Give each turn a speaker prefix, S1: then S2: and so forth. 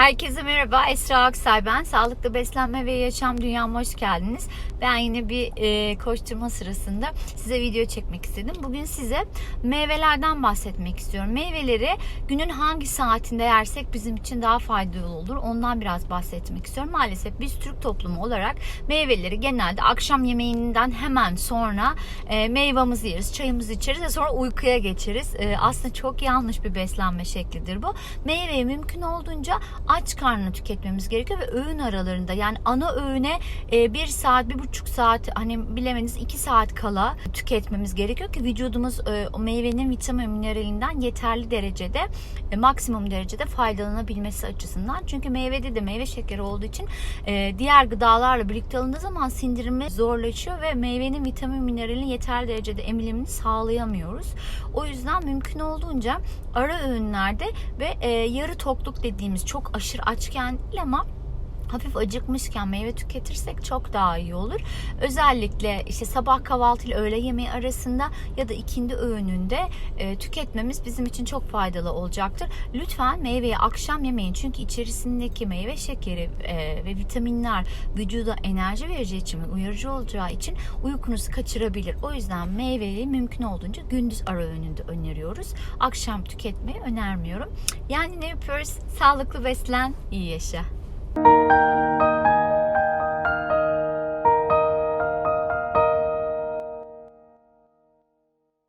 S1: Herkese merhaba. Esra Aksay ben. Sağlıklı beslenme ve yaşam dünyama hoş geldiniz. Ben yine bir e, koşturma sırasında size video çekmek istedim. Bugün size meyvelerden bahsetmek istiyorum. Meyveleri günün hangi saatinde yersek bizim için daha faydalı olur. Ondan biraz bahsetmek istiyorum. Maalesef biz Türk toplumu olarak meyveleri genelde akşam yemeğinden hemen sonra e, meyvamızı yeriz, çayımızı içeriz ve sonra uykuya geçeriz. E, aslında çok yanlış bir beslenme şeklidir bu. Meyveyi mümkün olduğunca aç karnına tüketmemiz gerekiyor ve öğün aralarında yani ana öğüne e, bir saat, bir buçuk saat hani bilemeniz iki saat kala tüketmemiz gerekiyor ki vücudumuz e, o meyvenin vitamin mineralinden yeterli derecede e, maksimum derecede faydalanabilmesi açısından. Çünkü meyvede de meyve şekeri olduğu için diğer gıdalarla birlikte alındığı zaman sindirimi zorlaşıyor ve meyvenin vitamin mineralinin yeterli derecede emilimini sağlayamıyoruz. O yüzden mümkün olduğunca ara öğünlerde ve yarı tokluk dediğimiz çok aşırı açken değil ama hafif acıkmışken meyve tüketirsek çok daha iyi olur. Özellikle işte sabah kahvaltı ile öğle yemeği arasında ya da ikindi öğününde e, tüketmemiz bizim için çok faydalı olacaktır. Lütfen meyveyi akşam yemeyin çünkü içerisindeki meyve şekeri e, ve vitaminler vücuda enerji vereceği için uyarıcı olacağı için uykunuzu kaçırabilir. O yüzden meyveyi mümkün olduğunca gündüz ara öğününde öneriyoruz. Akşam tüketmeyi önermiyorum. Yani ne yapıyoruz? Sağlıklı beslen, iyi yaşa.